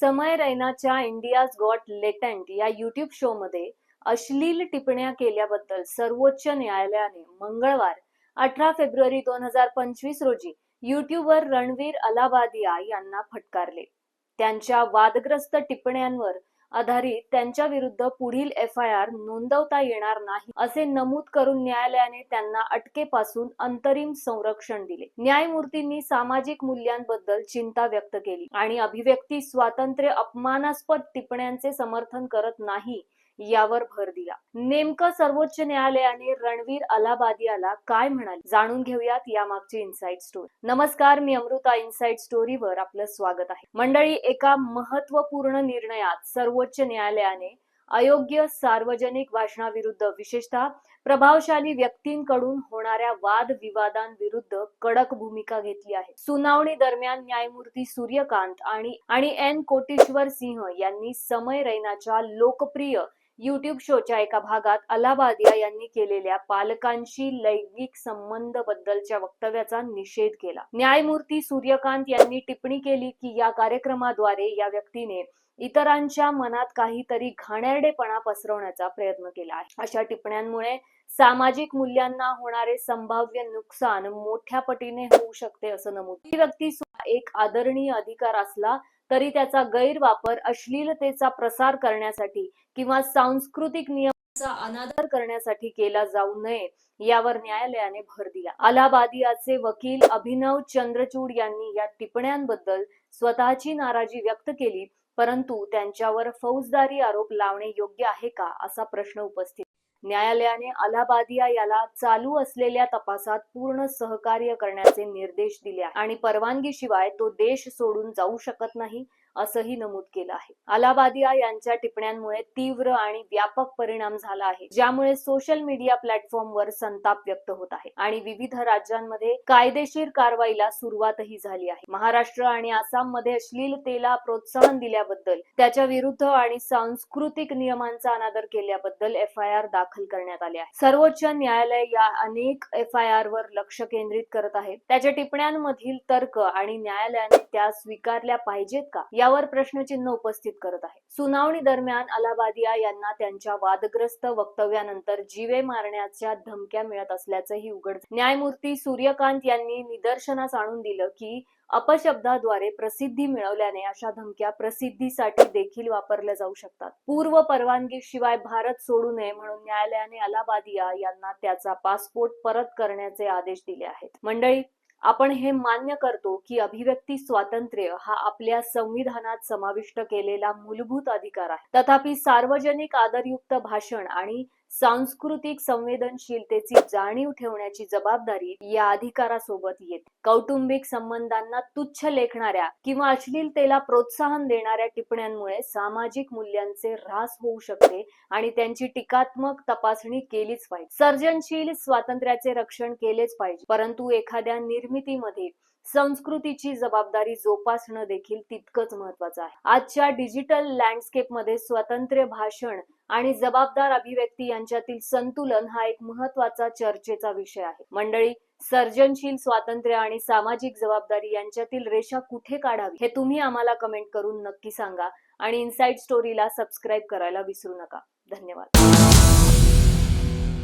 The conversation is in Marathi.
समय रैनाच्या इंडियाज गॉट लेटंट या युट्यूब शो मध्ये अश्लील टिप्पण्या केल्याबद्दल सर्वोच्च न्यायालयाने मंगळवार अठरा फेब्रुवारी दोन हजार पंचवीस रोजी युट्यूबर रणवीर अलाबादिया यांना फटकारले. त्यांच्या वादग्रस्त टिप्पण्यांवर आधारित त्यांच्या विरुद्ध पुढील एफ आय आर नोंदवता येणार नाही असे नमूद करून न्यायालयाने त्यांना अटकेपासून अंतरिम संरक्षण दिले. न्यायमूर्तींनी सामाजिक मूल्यांबद्दल चिंता व्यक्त केली आणि अभिव्यक्ती स्वातंत्र्य अपमानास्पद टिप्पण्यांचे समर्थन करत नाही यावर भर दिला. नेमकं सर्वोच्च न्यायालयाने रणवीर अलाबादियाला काय म्हणाले? जाणून घेऊयात यामागची इन्साइट स्टोरी नमस्कार मी अमृता. इन्साइट स्टोरीवर आपलं स्वागत आहे. मंडळी एका महत्त्वपूर्ण निर्णयात सर्वोच्च न्यायालयाने अयोग्य सार्वजनिक भाषणाविरुद्ध विशेषतः प्रभावशाली व्यक्तींकडून होणाऱ्या वाद विवादांविरुद्ध कडक भूमिका घेतली आहे. सुनावणी दरम्यान न्यायमूर्ती सूर्यकांत आणि आणि एन कोटेश्वर सिंह यांनी समय रैनाच्या लोकप्रिय युट्यूब शोच्या एका भागात अलाबादिया यांनी केलेल्या पालकांशी लैंगिक संबंध बद्दलच्या वक्तव्याचा निषेध केला. न्यायमूर्ती सूर्यकांत यांनी टिप्पणी केली की या कार्यक्रमाद्वारे या व्यक्तीने इतरांच्या मनात काहीतरी घाणेरडेपणा पसरवण्याचा प्रयत्न केला आहे. अशा टिप्पण्यांमुळे सामाजिक मूल्यांना होणारे संभाव्य नुकसान मोठ्या पटीने होऊ शकते असं नमूद ही व्यक्ती सुद्धा एक आदरणीय अधिकार असला तरी त्याचा गैरवापर अश्लीलतेचा प्रसार करण्यासाठी किंवा सांस्कृतिक नियमांचा अनादर करण्यासाठी केला जाऊ नये यावर न्यायालयाने भर दिला. अलाहाबादियाचे वकील अभिनव चंद्रचूड यांनी या टिप्पण्यांबद्दल स्वतःची नाराजी व्यक्त केली परंतु त्यांच्यावर फौजदारी आरोप लावणे योग्य आहे का असा प्रश्न उपस्थित न्यायालयाने अलाहाबादिया याला चालू असलेल्या तपासात पूर्ण सहकार्य करण्याचे निर्देश दिले आणि परवानगीशिवाय तो देश सोडून जाऊ शकत नाही. असंही नमूद केलं आहे. अलाबादिया यांच्या टिप्पण्यांमुळे तीव्र आणि व्यापक परिणाम झाला आहे ज्यामुळे सोशल मीडिया प्लॅटफॉर्मवर संताप व्यक्त होत आहे आणि विविध राज्यांमध्ये कायदेशीर कारवाईला सुरुवातही झाली आहे. महाराष्ट्र आणि आसाममध्ये अश्लीलतेला प्रोत्साहन दिल्याबद्दल त्याच्या विरुद्ध आणि सांस्कृतिक नियमांचा अनादर केल्याबद्दल एफ आय आर दाखल करण्यात आले आहे. सर्वोच्च न्यायालय या अनेक एफ आय आर वर लक्ष केंद्रित करत आहे. त्याच्या टिप्पण्यांमधील तर्क आणि न्यायालयाने त्या स्वीकारल्या पाहिजेत का? यावर प्रश्नचिन्ह उपस्थित करत आहे. सुनावणी दरम्यान अलाबादिया यांना त्यांच्या वादग्रस्त वक्तव्यानंतर जीवे मारण्याच्या धमक्या मिळत असल्याचंही उघड न्यायमूर्ती सूर्यकांत यांनी निदर्शनास आणून दिलं की अपशब्दाद्वारे प्रसिद्धी मिळवल्याने अशा धमक्या प्रसिद्धीसाठी देखील वापरल्या जाऊ शकतात. पूर्व परवानगी शिवाय भारत सोडू नये म्हणून न्यायालयाने अलाबादिया यांना त्याचा पासपोर्ट परत करण्याचे आदेश दिले आहेत. मंडळी आपण हे मान्य करतो की अभिव्यक्ती स्वातंत्र्य हा आपल्या संविधानात समाविष्ट केलेला मूलभूत अधिकार आहे. तथापि सार्वजनिक आदरयुक्त भाषण आणि सांस्कृतिक संवेदनशीलतेची जाणीव ठेवण्याची जबाबदारी या अधिकारासोबत येते. कौटुंबिक संबंधांना तुच्छ लेखणाऱ्या किंवा अश्लीलतेला प्रोत्साहन देणाऱ्या टिप्पण्यांमुळे सामाजिक मूल्यांचे ऱ्हास होऊ शकते आणि त्यांची टीकात्मक तपासणी केलीच पाहिजे. सर्जनशील स्वातंत्र्याचे रक्षण केलेच पाहिजे. परंतु एखाद्या निर्मितीमध्ये संस्कृतीची जबाबदारी जोपासणं देखील तितकंच महत्वाचं आहे. आजच्या डिजिटल लँडस्केपमध्ये स्वतंत्र भाषण आणि जबाबदार अभिव्यक्ती यांच्यातील संतुलन हा एक महत्त्वाचा चर्चेचा विषय आहे. मंडळी सर्जनशील स्वातंत्र्य आणि सामाजिक जबाबदारी यांच्यातील रेषा कुठे काढावी हे तुम्ही आम्हाला कमेंट करून नक्की सांगा आणि इनसाइड स्टोरीला सबस्क्राईब करायला विसरू नका. धन्यवाद.